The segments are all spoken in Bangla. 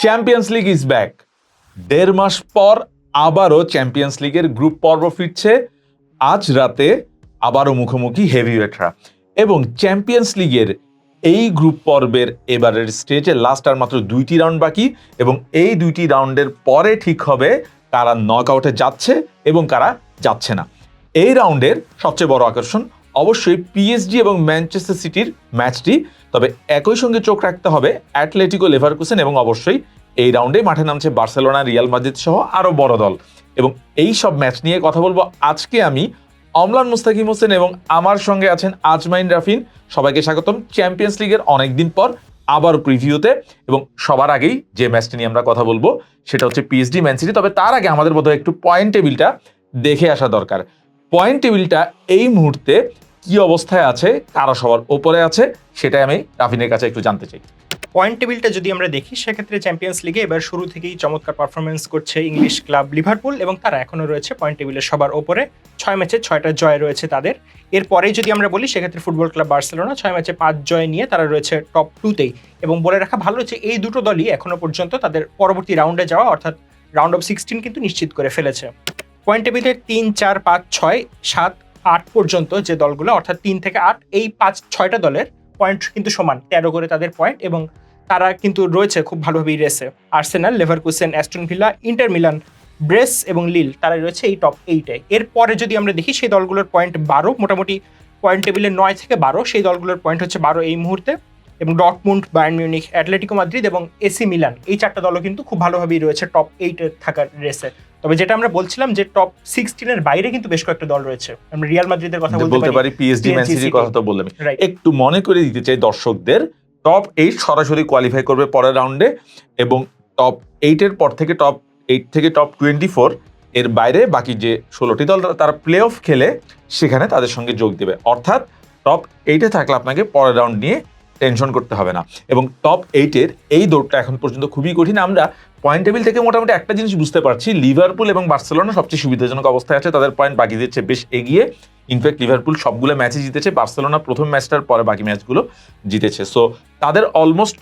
চ্যাম্পিয়ন্স লিগ ইজ ব্যাক দেড় মাস পর আবারও চ্যাম্পিয়ন্স লিগের গ্রুপ পর্ব ফিরছে। আজ রাতে আবারও মুখোমুখি হেভি হেভিওয়েটরা এবং চ্যাম্পিয়ন্স লিগের এই গ্রুপ পর্বের এবারের স্টেজে লাস্ট আর মাত্র দুইটি রাউন্ড বাকি এবং এই দুইটি রাউন্ডের পরে ঠিক হবে কারা নক আউটে যাচ্ছে এবং কারা যাচ্ছে না। এই রাউন্ডের সবচেয়ে বড় আকর্ষণ অবশ্যই পিএসজি এবং ম্যানচেস্টার সিটির ম্যাচটি তবে একই সঙ্গে চোখ রাখতে হবে অ্যাটলেটিকো লেভারকুসেন এবং অবশ্যই এই রাউন্ডে মাঠে নামছে বার্সেলোনা রিয়াল মাদ্রিদ সহ আরও বড় দল। এবং এই সব ম্যাচ নিয়ে কথা বলব আজকে আমি অমলান মুস্তাকিম হোসেন এবং আমার সঙ্গে আছেন আজমাইন রাফিন। সবাইকে স্বাগতম চ্যাম্পিয়ন্স লিগের অনেকদিন পর আবার প্রিভিউতে এবং সবার আগেই যে ম্যাচটি নিয়ে আমরা কথা বলব, সেটা হচ্ছে পিএসডি ম্যান সিটি তবে তার আগে আমাদের বোধহয় একটু পয়েন্ট টেবিলটা দেখে আসা দরকার। পয়েন্ট টেবিলটা এই মুহূর্তে কি অবস্থায় আছে, কারা সবার ওপরে আছে, সেটাই আমি রাফিনের কাছে একটু জানতে চাই। পয়েন্ট টেবিলটা যদি আমরা দেখি, সেক্ষেত্রে চ্যাম্পিয়ন্স লিগে এবার শুরু থেকেই চমৎকার পারফরমেন্স করছে ইংলিশ ক্লাব লিভারপুল এবং তারা এখনও রয়েছে পয়েন্ট টেবিলের সবার ওপরে। ছয় ম্যাচে ছয়টা জয় রয়েছে তাদের। এরপরেই যদি আমরা বলি, সেক্ষেত্রে ফুটবল ক্লাব বার্সেলোনা ছয় ম্যাচে পাঁচ জয় নিয়ে তারা রয়েছে টপ টুতেই এবং বলে রাখা ভালো হচ্ছে এই দুটো দলই এখনও পর্যন্ত তাদের পরবর্তী রাউন্ডে যাওয়া, অর্থাৎ রাউন্ড অফ সিক্সটিন কিন্তু নিশ্চিত করে ফেলেছে। পয়েন্ট টেবিলের তিন, চার, পাঁচ, ছয়, সাত আট পর্যন্ত যে দলগুলো, অর্থাৎ তিন থেকে আট, এই পাঁচ, ছয়টা দলের পয়েন্ট কিন্তু সমান, তেরো করে তাদের পয়েন্ট এবং তারা কিন্তু রয়েছে খুব ভালোভাবেই রেসে Arsenal Leverkusen Aston Villa Inter Milan Brest এবং লিল তারা রয়েছে এই টপ এইটে এরপরে যদি আমরা দেখি, সেই দলগুলোর পয়েন্ট বারো, মোটামুটি পয়েন্ট টেবিলে নয় থেকে বারো, সেই দলগুলোর পয়েন্ট হচ্ছে বারো এই মুহূর্তে। এবং Dortmund Bayern Munich Atletico Madrid এবং এসি মিলান এই চারটা দলও কিন্তু খুব ভালোভাবেই রয়েছে টপ এইটে থাকার রেসে তবে যেটা আমরা বলছিলাম যে টপ সিক্সটিনের বাইরে কিন্তু বেশ কয়েকটা দল রয়েছে। আমরা রিয়াল মাদ্রিদের কথা বলতে পারি পিএসডি ম্যান PSG সিটির কথা তো বললাম। একটু মনে করে দিতে চাই দর্শকদের টপ এইট সরাসরি কোয়ালিফাই করবে পরের রাউন্ডে এবং টপ এইটের পর থেকে টপ এইট থেকে টপ টোয়েন্টি ফোর এর বাইরে বাকি যে ষোলোটি দল তারা প্লে অফ খেলে সেখানে তাদের সঙ্গে যোগ দেবে। অর্থাৎ টপ এইটে থাকলে আপনাকে পরের রাউন্ড নিয়ে টেনশন করতে হবে না। এবং টপ এইটের এই দৌড়টা এখন পর্যন্ত খুবই কঠিন। আমরা পয়েন্ট টেবিল থেকে মোটামুটি একটা জিনিস বুঝতে পারছি লিভারপুল এবং বার্সেলোনা সবচেয়ে সুবিধাজনক অবস্থায় আছে, তাদের পয়েন্ট বাকি দিচ্ছে বেশ এগিয়ে। ইনফ্যাক্ট লিভারপুল সবগুলো ম্যাচে জিতেছে বার্সেলোনা প্রথম ম্যাচটার পরে বাকি ম্যাচগুলো জিতেছে। সো তাদের অলমোস্ট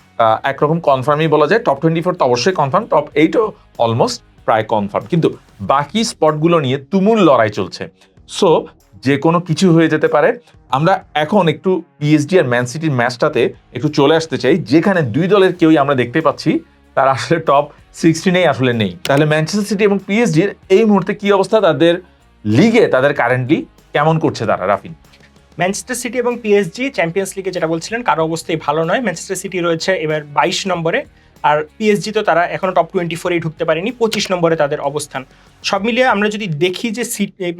একরকম কনফার্মই বলা যায়। টপ টোয়েন্টি ফোর তো অবশ্যই কনফার্ম টপ এইটও অলমোস্ট প্রায় কনফার্ম কিন্তু বাকি স্পটগুলো নিয়ে তুমুল লড়াই চলছে। সো যে কোনো কিছু হয়ে যেতে পারে। আমরা এখন একটু পিএসডি আর ম্যান সিটির ম্যাচটাতে একটু চলে আসতে চাই। যেখানে দুই দলের কেউই আমরা দেখতে পাচ্ছি, তারা আসলে টপ সিক্সটিনেই আসলে নেই। তাহলে ম্যানচেস্টার সিটি এবং পিএসডির এই মুহূর্তে কি অবস্থা? তাদের লিগে তাদের কারেন্টলি কেমন করছে তারা? রাফিন। ম্যানচেস্টার সিটি এবং পিএসজি চ্যাম্পিয়ন্স লিগে যেটা বলছিলেন, কারও অবস্থায় ভালো নয়। ম্যানচেস্টার সিটি রয়েছে এবার বাইশ নম্বরে। আর পিএসজি তো তারা এখনও টপ টোয়েন্টি ফোরেই ঢুকতে পারেনি পঁচিশ নম্বরে তাদের অবস্থান। সব মিলিয়ে আমরা যদি দেখি যে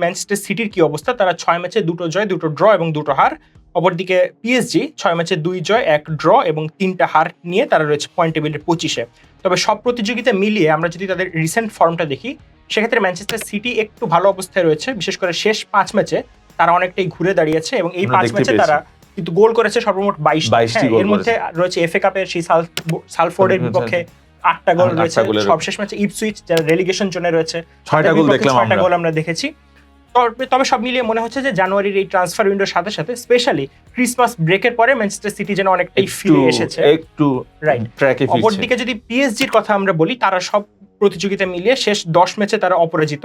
ম্যানচেস্টার সিটির কি অবস্থা তারা ছয় ম্যাচে দুটো জয় দুটো ড্র এবং দুটো হার। অপরদিকে পিএসজি ছয় ম্যাচে দুই জয় এক ড্র এবং তিনটা হার নিয়ে তারা রয়েছে পয়েন্ট টেবিলের পঁচিশে। তবে সব প্রতিযোগিতা মিলিয়ে আমরা যদি তাদের রিসেন্ট ফর্মটা দেখি সেক্ষেত্রে ম্যানচেস্টার সিটি একটু ভালো অবস্থায় রয়েছে। বিশেষ করে শেষ পাঁচ ম্যাচে তারা অনেকটাই ঘুরে দাঁড়িয়েছে এবং এই পাঁচ ম্যাচে তারা কিন্তু গোল করেছে সর্বমোট বাইশ 22টি গোল এর মধ্যে রয়েছে এফএ কাপের সেই সাল- সালফোর্ডের বিপক্ষে আটটা গোল রয়েছে। সবশেষ ম্যাচে ইপসুইচ যারা রেলিগেশন জোনে রয়েছে ছয়টা গোল দেখলাম ছয়টা গোল আমরা দেখেছি। তবে সব মিলিয়ে মনে হচ্ছে যে জানুয়ারির এই ট্রান্সফার উইন্ডোর সাথে সাথে স্পেশালি ক্রিসমাস ব্রেকের পরে ম্যানচেস্টার সিটি যেন অনেকটাই ফিরে এসেছে। একটু রাইট অপরদিকে যদি পিএসজির কথা আমরা বলি তারা সব প্রতিযোগিতা মিলিয়ে শেষ দশ ম্যাচে তারা অপরাজিত।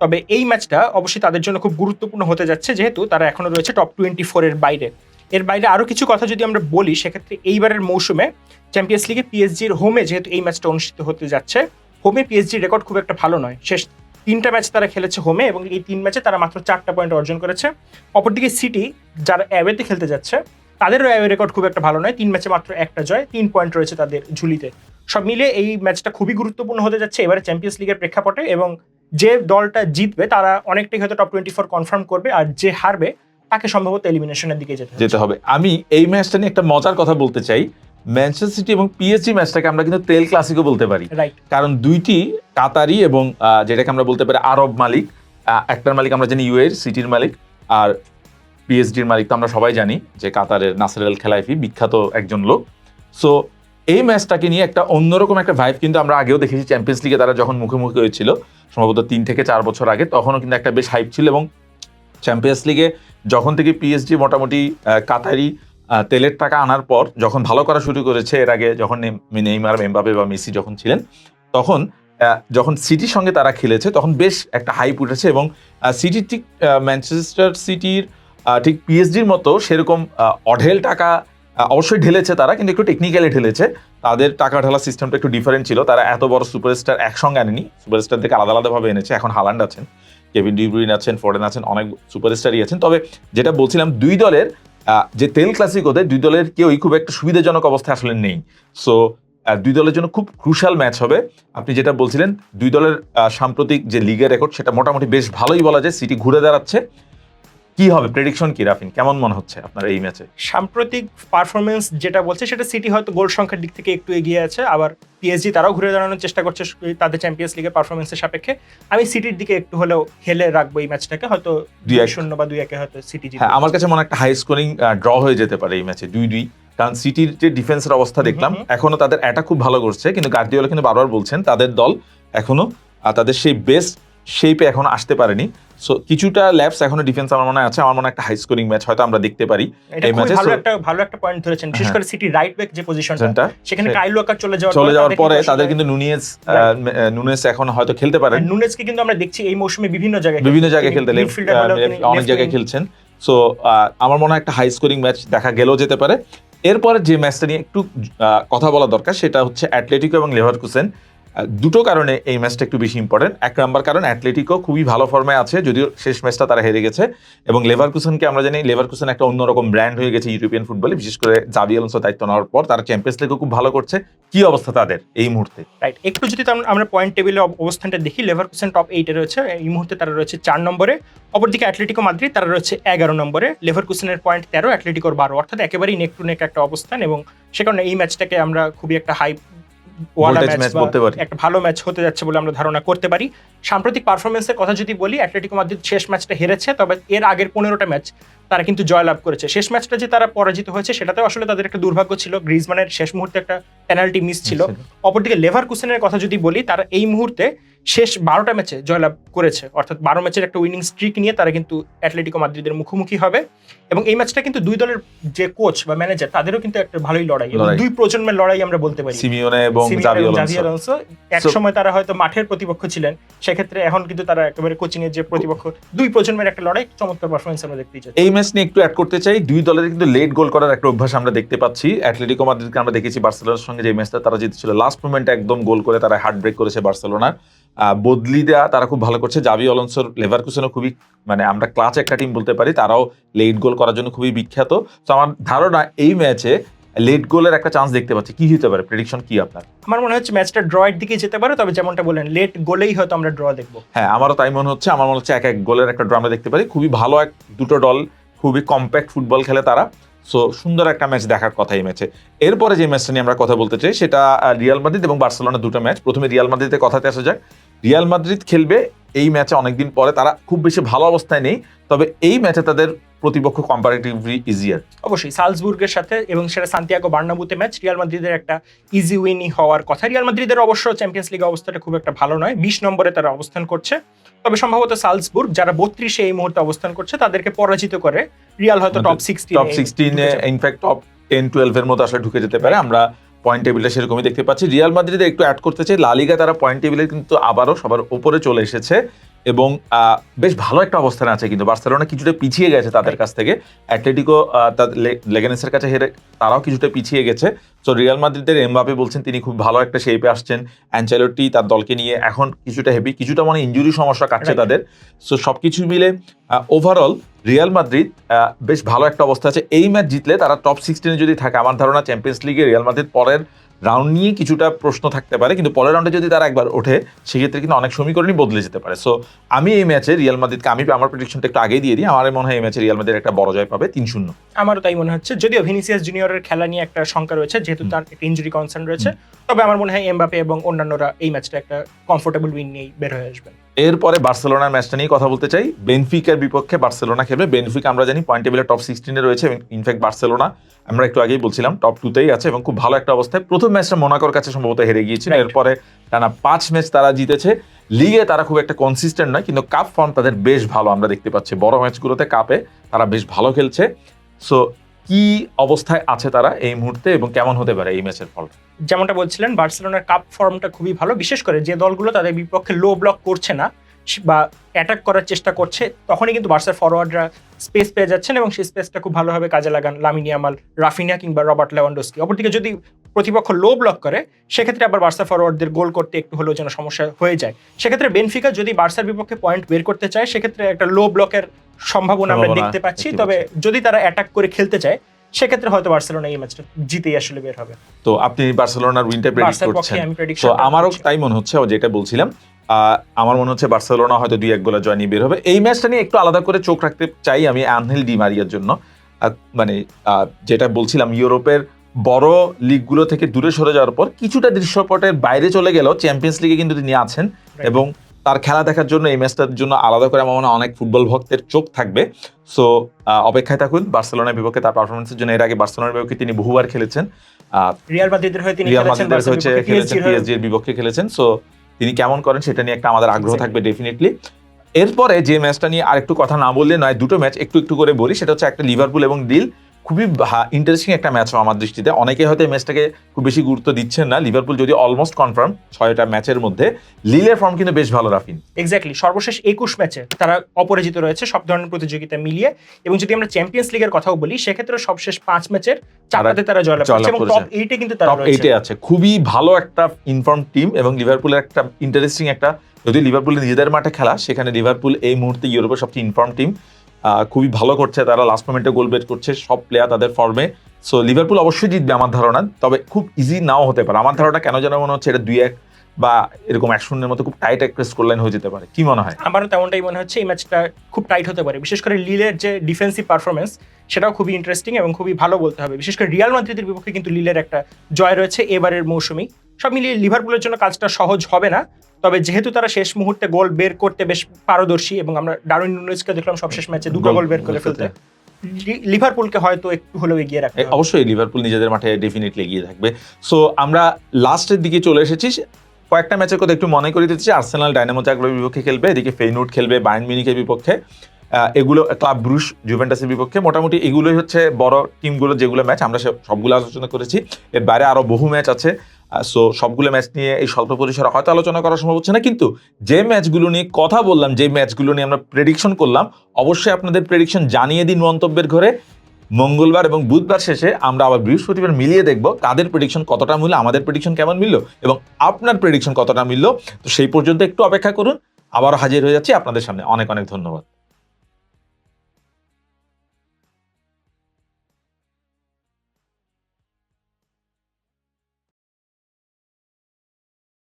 তবে এই ম্যাচটা অবশ্যই তাদের জন্য খুব গুরুত্বপূর্ণ হতে যাচ্ছে যেহেতু তারা এখনও রয়েছে টপ টোয়েন্টি ফোরের বাইরে। এর বাইরে আরও কিছু কথা যদি আমরা বলি, সেক্ষেত্রে এইবারের মৌসুমে চ্যাম্পিয়ন্স লিগে পিএসজির হোমে যেহেতু এই ম্যাচটা অনুষ্ঠিত হতে যাচ্ছে হোমে পিএসজির রেকর্ড খুব একটা ভালো নয়। শেষ তিনটা ম্যাচ তারা খেলেছে হোমে এবং এই তিন ম্যাচে তারা মাত্র চারটা পয়েন্ট অর্জন করেছে। অপরদিকে সিটি যারা অ্যাওয়েতে খেলতে যাচ্ছে, তাদেরও অ্যাওয়ে রেকর্ড খুব একটা ভালো নয়। তিন ম্যাচে মাত্র একটা জয়, তিন পয়েন্ট রয়েছে তাদের ঝুলিতে। সব মিলিয়ে এই ম্যাচটা খুবই গুরুত্বপূর্ণ হতে যাচ্ছে এবারে চ্যাম্পিয়ন্স লিগের প্রেক্ষাপটে এবং যে দলটা জিতবে, তারা অনেকটাই হয়তো টপ টোয়েন্টি ফোর কনফার্ম করবে আর যে হারবে তাকে সম্ভবত এলিমিনেশনের দিকে যেতে হবে। যেতে হবে। আমি এই ম্যাচটা নিয়ে একটা মজার কথা বলতে চাই। ম্যানচেস্টার সিটি এবং পিএসজি ম্যাচটাকে আমরা কিন্তু তেল ক্লাসিকও বলতে পারি। কারণ দুইটি কাতারি এবং যেটাকে আমরা বলতে পারি আরব মালিক একটার মালিক আমরা জানি ইউএর সিটির মালিক আর পিএসডির মালিক তো আমরা সবাই জানি যে কাতারের নাসের আল খেলাইফি বিখ্যাত একজন লোক। সো এই ম্যাচটাকে নিয়ে একটা অন্যরকম একটা ভাইব কিন্তু আমরা আগেও দেখেছি চ্যাম্পিয়ন্স লিগে তারা যখন মুখোমুখি হয়েছিল সম্ভবত তিন থেকে চার বছর আগে তখনও কিন্তু একটা বেশ হাইপ ছিল এবং চ্যাম্পিয়ন্স লিগে যখন থেকে পিএসজি মোটামুটি কাতারি তেলের টাকা আনার পর যখন ভালো করা শুরু করেছে, এর আগে যখন নেইমার মেম্বাবে বা মেসি যখন ছিলেন, তখন যখন সিটির সঙ্গে তারা খেলেছে, তখন বেশ একটা হাইপ উঠেছে এবং সিটি ঠিক ম্যানচেস্টার সিটির ঠিক পিএসজির মতো সেরকম অঢেল টাকা অবশ্যই ঢেলেছে তারা, কিন্তু একটু টেকনিক্যালি ঢেলেছে। তাদের টাকা ঢালা সিস্টেমটা একটু ডিফারেন্ট ছিল। তারা এত বড় সুপারস্টার একসঙ্গে আনেনি। সুপারস্টার থেকে আলাদা আলাদাভাবে এনেছে। এখন হালান্ড আছেন কেভিন ডিব্রুইন আছেন ফরেন আছেন, অনেক সুপারস্টারই আছেন। তবে যেটা বলছিলাম, দুই দলের যে তেল ক্লাসিক ওদের, দুই দলের কেউই খুব একটা সুবিধাজনক অবস্থায় আসলে নেই। সো দুই দলের জন্য খুব ক্রুশাল ম্যাচ হবে। আপনি যেটা বলছিলেন, দুই দলের সাম্প্রতিক যে লিগের রেকর্ড সেটা মোটামুটি বেশ ভালোই বলা যায়। সিটি ঘুরে দাঁড়াচ্ছে। কি হবে? প্রেডিকশন কি রাফিন? কেমন মনে হচ্ছে আপনার এই ম্যাচে সাম্প্রতিক পারফরমেন্স যেটা বলছে সেটা সিটি হয়তো গোল সংখ্যার দিক থেকে একটু এগিয়ে আছে আবার পিএসজি তারাও ঘুরে দাঁড়ানোর চেষ্টা করছে তাদের চ্যাম্পিয়ন্স লিগের পারফরমেন্সের সাপেক্ষে। আমি সিটির দিকে একটু হলেও হেলে রাখব এই ম্যাচটাকে হয়তো দুই এক। শূন্য বা দুই একে হয়তো সিটি জিতবে হ্যাঁ আমার কাছে মনে একটা হাই স্কোরিং ড্র হয়ে যেতে পারে এই ম্যাচে দুই দুই। কারণ সিটির যে ডিফেন্সের অবস্থা দেখলাম। এখনও তাদের অ্যাটাক খুব ভালো করছে কিন্তু গার্দিওলা কিন্তু বারবার বলছেন তাদের দল এখনও তাদের সেই বেস্ট শেপে এখন আসতে পারেনি। সো কিছুটা ল্যাপস এখনও ডিফেন্স আমার মনে হয় আছে। আমার মনে একটা হাই স্কোরিং ম্যাচ হয়তো আমরা দেখতে পারি এই এ ভালো একটা ভালো একটা পয়েন্ট ধরেছেন বিশেষ হ্যাঁ। করে সিটি রাইট ব্যাক যে পজিশনটা সেখানে কাইল ওয়াকার চলে যাওয়ার চলে যাওয়ার পরে তাদের কিন্তু নুনিয়েজ নুনেস এখন হয়তো খেলতে পারেন আর নুনেজকে কিন্তু আমরা দেখছি এই মৌসুমে বিভিন্ন জায়গায় বিভিন্ন জায়গায় খেলতে। অনেক জায়গায় খেলছেন। সো আমার মনে হয় একটা হাই স্কোরিং ম্যাচ দেখা গেলেও যেতে পারে। এরপরে যে ম্যাচটা নিয়ে একটু কথা বলা দরকার সেটা হচ্ছে অ্যাটলেটিকো এবং লেভারকুসেন দুটো কারণে এই ম্যাচটা একটু বেশি ইম্পর্টেন্ট এক নাম্বার কারণ, অ্যাটলেটিকো খুবই ভালো ফর্মে আছে, যদিও শেষ ম্যাচটা তারা হেরে গেছে। এবং লেভারকুসেনকে আমরা জানি, লেভারকুসেন একটা অন্যরকম ব্র্যান্ড হয়ে গেছে ইউরোপিয়ান ফুটবলে, বিশেষ করে জাবি আলোনসো দায়িত্ব নেওয়ার পর তারা চ্যাম্পিয়ন্স লিগও খুব ভালো করছে। কি অবস্থা তাদের এই মুহূর্তে? রাইট একটু যদি আমরা পয়েন্ট টেবিলে অবস্থানটা দেখি, লেভারকুসেন টপ এইটে রয়েছে, এই মুহূর্তে তারা রয়েছে চার নম্বরে। অপরদিকে অ্যাটলেটিকো মাদ্রিদ, তারা রয়েছে এগারো নম্বরে। লেভারকুসেনের পয়েন্ট তেরো, অ্যাটলেটিকোর বারো। অর্থাৎ একেবারেই নেক টু নেক একটা অবস্থান এবং সে কারণে এই ম্যাচটাকে আমরা খুবই একটা হাই একটা ভালো ম্যাচ হতে যাচ্ছে বলে আমরা ধারণা করতে পারি। সাম্প্রতিক পারফরমেন্সের কথা যদি বলি অ্যাটলেটিকো মাদ্রিদ শেষ ম্যাচটা হেরেছে তবে এর আগের পনেরোটা ম্যাচ তারা কিন্তু জয়লাভ করেছে। শেষ ম্যাচটা যে তারা পরাজিত হয়েছে সেটাতেও আসলে তাদের একটা দুর্ভাগ্য ছিল। গ্রিজমানের শেষ মুহূর্তে একটা পেনাল্টি মিস ছিল। অপরদিকে লেভার কুসেনের কথা যদি বলি তারা এই মুহূর্তে শেষ বারোটা ম্যাচে জয়লাভ করেছে। অর্থাৎ বারো ম্যাচের একটা উইনিং স্ট্রিক নিয়ে তারা কিন্তু অ্যাটলেটিকো মাদ্রিদের মুখোমুখি হবে। এবং এই ম্যাচটা কিন্তু দুই দলের যে কোচ বা ম্যানেজার তাদেরও কিন্তু একটা ভালোই লড়াই দুই প্রজন্মের লড়াই আমরা বলতে পারি। সিমিওনে এবং জাভি আলোনসো এক সময় তারা হয়তো মাঠের প্রতিপক্ষ ছিলেন সেক্ষেত্রে এখন কিন্তু তারা একেবারে কোচিং এর যে প্রতিপক্ষ দুই প্রজন্মের একটা লড়াই চমৎকার পারফরমেন্স আমরা দেখতে চাই এই ম্যাচ নিয়ে একটু অ্যাড করতে চাই দুই দলের কিন্তু লেট গোল করার একটা অভ্যাস আমরা দেখতে পাচ্ছি। অ্যাটলেটিকো মাদ্রিদকে আমরা দেখেছি বার্সেলোনার সঙ্গে যে ম্যাচটা তারা জিতেছিল লাস্ট মোমেন্টে একদম গোল করে তারা হার্ট ব্রেক করেছে বার্সেলোনার। বদলি দেওয়া তারা খুব ভালো করছে। জাবি অলনসোর লেভারকুসেনও খুবই মানে আমরা ক্লাচ একটা টিম বলতে পারি তারাও লেট গোল করার জন্য খুবই বিখ্যাত। তো আমার ধারণা এই ম্যাচে লেট গোলের একটা চান্স দেখতে পাচ্ছি। কি হতে পারে? প্রেডিকশন কি আপনার? আমার মনে হচ্ছে ম্যাচটা ড্রয়ের দিকে যেতে পারে তবে যেমনটা বলেন লেট গোলেই হয়তো আমরা ড্র দেখব। হ্যাঁ আমারও তাই মনে হচ্ছে। আমার মনে হচ্ছে এক এক গোলের একটা ড্রামা দেখতে পারি। খুবই ভালো এক দুটো দল খুবই কম্প্যাক্ট ফুটবল খেলে তারা। সো সুন্দর একটা ম্যাচ দেখার কথা এই ম্যাচে এরপরে যে ম্যাচটা নিয়ে আমরা কথা বলতে চাই, সেটা রিয়াল মাদ্রিদ এবং বার্সেলোনা দুটো ম্যাচ প্রথমে রিয়াল মাদ্রিদের কথাতে আসা যাক। রিয়াল মাদ্রিদ খেলবে এই ম্যাচে অনেকদিন পরে। তারা খুব বেশি ভালো অবস্থায় নেই। তবে এই ম্যাচে তাদের প্রতিপক্ষ কম্পারেটিভলি ইজিয়ার অবশ্যই সালসবুর্গের সাথে এবং সেটা সান্তিয়াগো বার্নাবুতে ম্যাচ রিয়াল মাদ্রিদের একটা ইজি উইনই হওয়ার কথা। রিয়াল মাদ্রিদের অবশ্য চ্যাম্পিয়ন্স লিগ অবস্থাটা খুব একটা ভালো নয় বিশ নম্বরে তারা অবস্থান করছে। তবে সম্ভবত সালসবুর্গ যারা বত্রিশে এই মুহূর্তে অবস্থান করছে তাদেরকে পরাজিত করে রিয়াল হয়তো top sixteen top সিক্সটিনে in fact top ten twelve এর মতো আসলে ঢুকে যেতে পারে। আমরা পয়েন্ট টেবিলটা সেরকমই দেখতে পাচ্ছি। রিয়াল মাদ্রিদে একটু অ্যাড করতে চাই। লালিগা তারা পয়েন্ট টেবিলে কিন্তু আবারও সবার উপরে চলে এসেছে। এবং বেশ ভালো একটা অবস্থানে আছে কিন্তু। বার্সেলোনা কিছুটা পিছিয়ে গেছে তাদের কাছ থেকে। অ্যাটলেটিকো লেগানেসের কাছে হেরে তারাও কিছুটা পিছিয়ে গেছে। তো রিয়াল মাদ্রিদের এমবাপে বলছেন তিনি খুব ভালো একটা শেপে আসছেন। অ্যাঞ্চেলোটি তার দলকে নিয়ে এখন কিছুটা হেভি কিছুটা মানে ইঞ্জুরি সমস্যা কাটছে তাদের। সো সবকিছু মিলে ওভারঅল রিয়াল মাদ্রিদ বেশ ভালো একটা অবস্থা আছে। এই ম্যাচ জিতলে তারা টপ সিক্সটিনে যদি থাকে আমার ধারণা চ্যাম্পিয়ন্স লিগে রিয়াল মাদ্রিদ পরের রাউন্ড নিয়ে কিছুটা প্রশ্ন থাকতে পারে কিন্তু পরের রাউন্ডে যদি তারা একবার ওঠে সেক্ষেত্রে কিন্তু অনেক সমীকরণই বদলে যেতে পারে। সো আমি এই ম্যাচে রিয়াল মাদ্রিদকে আমি আমার প্রেডিকশনটা একটু আগেই দিয়ে দিই আমার মনে হয় এই ম্যাচে রিয়াল মাদ্রিদ একটা বড় জয় পাবে তিন শূন্য। আমারও তাই মনে হচ্ছে। যদিও ভিনিসিয়াস জুনিয়রের খেলা নিয়ে একটা শঙ্কা রয়েছে যেহেতু তার একটা ইঞ্জুরি কনসার্ন রয়েছে তবে আমার মনে হয় এমবাপে এবং অন্যান্যরা এই ম্যাচটা একটা কমফোর্টেবল উইন নিয়েই বের হয়ে আসবেন। এরপরে বার্সেলোনার ম্যাচটা নিয়ে কথা বলতে চাই। বেনফিকার বিপক্ষে বার্সেলোনা খেলবে। বেনফিক আমরা জানি পয়েন্ট টেবিলে টপ সিক্সটিনে রয়েছে ইনফ্যাক্ট বার্সেলোনা আমরা একটু আগেই বলছিলাম টপ টুতেই আছে এবং খুব ভালো একটা অবস্থায় প্রথম ম্যাচটা মোনাকোর কাছে সম্ভবত হেরে গিয়েছিল। এরপরে টানা পাঁচ ম্যাচ তারা জিতেছে। লিগে তারা খুব একটা কনসিস্টেন্ট নয় কিন্তু কাপ ফর্ম তাদের বেশ ভালো আমরা দেখতে পাচ্ছি। বড় ম্যাচগুলোতে কাপে তারা বেশ ভালো খেলছে। সো কি অবস্থায় আছে তারা এই মুহূর্তে এবং কেমন হতে পারে এই ম্যাচের ফল? যেমনটা বলছিলেন, বার্সেলোনার কাপ ফর্মটা খুবই ভালো। বিশেষ করে যে দলগুলো তাদের বিপক্ষে লো ব্লক করছে না বা অ্যাটাক করার চেষ্টা করছে, তখনই কিন্তু বার্সার ফরওয়ার্ডরা স্পেস পেয়ে যাচ্ছেন এবং সেই স্পেসটা খুব ভালোভাবে কাজে লাগান লামিনিয়ামাল রাফিনিয়া কিংবা রবার্ট লেভানডোস্কি অপরদিকে যদি প্রতিপক্ষ লো ব্লক করে সেক্ষেত্রে আবার বার্সা ফরওয়ার্ডদের গোল করতে একটু হলেও যেন সমস্যা হয়ে যায়। সেক্ষেত্রে বেনফিকা যদি বার্সার বিপক্ষে পয়েন্ট বের করতে চায় সেক্ষেত্রে একটা লো ব্লকের সম্ভাবনা আমরা দেখতে পাচ্ছি। তবে যদি তারা অ্যাটাক করে খেলতে চায় সেক্ষেত্রে হয়তো বার্সেলোনা এই ম্যাচটা জিতেই আসলে বের হবে। তো আপনি বার্সেলোনার উইনটা প্রেডিক্ট করছেন। তো আমারও তাই মনে হচ্ছে ও যেটা বলছিলাম আহ, আমার মনে হচ্ছে বার্সেলোনা হয়তো দুই এক গোলা জয় নিয়ে বের হবে। এই ম্যাচটা নিয়ে একটু আলাদা করে চোখ রাখতে চাই আমি আনহেল ডি মারিয়ার জন্য। মানে যেটা বলছিলাম ইউরোপের বড় লিগগুলো থেকে দূরে সরে যাওয়ার পর কিছুটা দৃশ্যপটের বাইরে চলে গেলেও চ্যাম্পিয়ন্স লিগে কিন্তু তিনি আছেন এবং তার খেলা দেখার জন্য এই ম্যাচটার জন্য আলাদা করে আমার মনে হয় অনেক ফুটবল ভক্তের চোখ থাকবে। সো অপেক্ষায় থাকুন বার্সেলোনার বিপক্ষে তার পারফরমেন্সের জন্য এর আগে বার্সেলোনার বিপক্ষে তিনি বহুবার খেলেছেন। রিয়াল মাদ্রিদের হয়ে তিনি খেলেছেন হচ্ছে বিপক্ষে, খেলেছেন বিপক্ষে সো তিনি কেমন করেন সেটা নিয়ে একটা আমাদের আগ্রহ থাকবে ডেফিনেটলি এরপরে যে ম্যাচটা নিয়ে আরেকটু কথা না বললে নয় দুটো ম্যাচ একটু একটু করে বলি সেটা হচ্ছে একটা লিভারপুল এবং ডিল খুবই ইন্টারেস্টিং একটা ম্যাচ আমার দৃষ্টিতে। অনেকে হয়তো এই ম্যাচটাকে খুব বেশি গুরুত্ব দিচ্ছেন না। লিভারপুল যদি অলমোস্ট কনফার্ম ছয়টা ম্যাচের মধ্যে লিলের ফর্ম কিন্তু বেশ ভালো রাফিন। এক্স্যাক্টলি সর্বশেষ একুশ ম্যাচে তারা অপরাজিত রয়েছে সব ধরনের প্রতিযোগিতা মিলিয়ে। এবং যদি আমরা চ্যাম্পিয়ন্স লিগের কথাও বলি সেক্ষেত্রে সবশেষ পাঁচ ম্যাচের চারটাতে তারা জয়লাভ করেছে। এবং টপ এইটে কিন্তু তারা টপ এইটে আছে। খুবই ভালো একটা ইনফর্ম টিম এবং লিভারপুলের একটা ইন্টারেস্টিং একটা যদি লিভারপুলের নিজেদের মাঠে খেলা সেখানে লিভারপুল এই মুহূর্তে ইউরোপের সবচেয়ে ইনফর্ম টিম খুবই ভালো করছে, তারা লাস্ট মোমেন্টে গোল বেট করছে, সব প্লেয়ার তাদের ফর্মে সো লিভারপুল অবশ্যই জিতবে আমার ধারণা, তবে খুব ইজি নাও হতে পারে। আমার ধারণা কেন যেন মনে হচ্ছে এটা দুই এক বা এরকম এক শূন্যের মতো খুব টাইট এক স্কোর লাইন হয়ে যেতে পারে। কি মনে হয়? আমারও তেমনটাই মনে হচ্ছে, এই ম্যাচটা খুব টাইট হতে পারে। বিশেষ করে লিলের যে ডিফেন্সিভ পারফরমেন্স সেটাও খুবই ইন্টারেস্টিং এবং খুবই ভালো বলতে হবে। বিশেষ করে রিয়াল মাদ্রিদের বিপক্ষে কিন্তু লিলের একটা জয় রয়েছে এবারের মৌসুমি সব মিলিয়ে লিভারপুলের জন্য কাজটা সহজ হবে না। তবে যেহেতু তারা শেষ মুহূর্তে গোল বের করতে বেশ পারদর্শী এবং আমরা ডারুইন নুনেজকে দেখলাম সবশেষ ম্যাচে দুটো গোল বের করে ফেলতে। লিভারপুলকে হয়তো একটু হলেও এগিয়ে হবে। অবশ্যই লিভারপুল নিজেদের মাঠে ডেফিনেটলি এগিয়ে থাকবে। সো আমরা লাস্টের দিকে চলে এসেছি। কয়েকটা ম্যাচের কথা একটু মনে করে দিচ্ছি আর্সেনাল ডায়নামো জাগরের বিপক্ষে খেলবে এদিকে ফেইনুট খেলবে বায়ার্ন মিউনিখের বিপক্ষে। এগুলো ক্লাব ব্রুশ জুভেন্টাসের বিপক্ষে। মোটামুটি এগুলোই হচ্ছে বড় টিমগুলো যেগুলো ম্যাচ আমরা সবগুলো আলোচনা করেছি। এর বাইরে আরও বহু ম্যাচ আছে। সো সবগুলো ম্যাচ নিয়ে এই স্বল্প পরিসরে হয়তো আলোচনা করা সম্ভব হচ্ছে না, কিন্তু যে ম্যাচগুলো নিয়ে কথা বললাম, যে ম্যাচগুলো নিয়ে আমরা প্রেডিকশন করলাম, অবশ্যই আপনাদের প্রেডিকশন জানিয়ে দিন মন্তব্যের ঘরে। মঙ্গলবার এবং বুধবার শেষে আমরা আবার বৃহস্পতিবার মিলিয়ে দেখব কাদের প্রেডিকশন কতটা মিললো আমাদের প্রেডিকশন কেমন মিললো এবং আপনার প্রেডিকশন কতটা মিললো। তো সেই পর্যন্ত একটু অপেক্ষা করুন। আবারও হাজির হয়ে যাচ্ছি আপনাদের সামনে। অনেক অনেক ধন্যবাদ।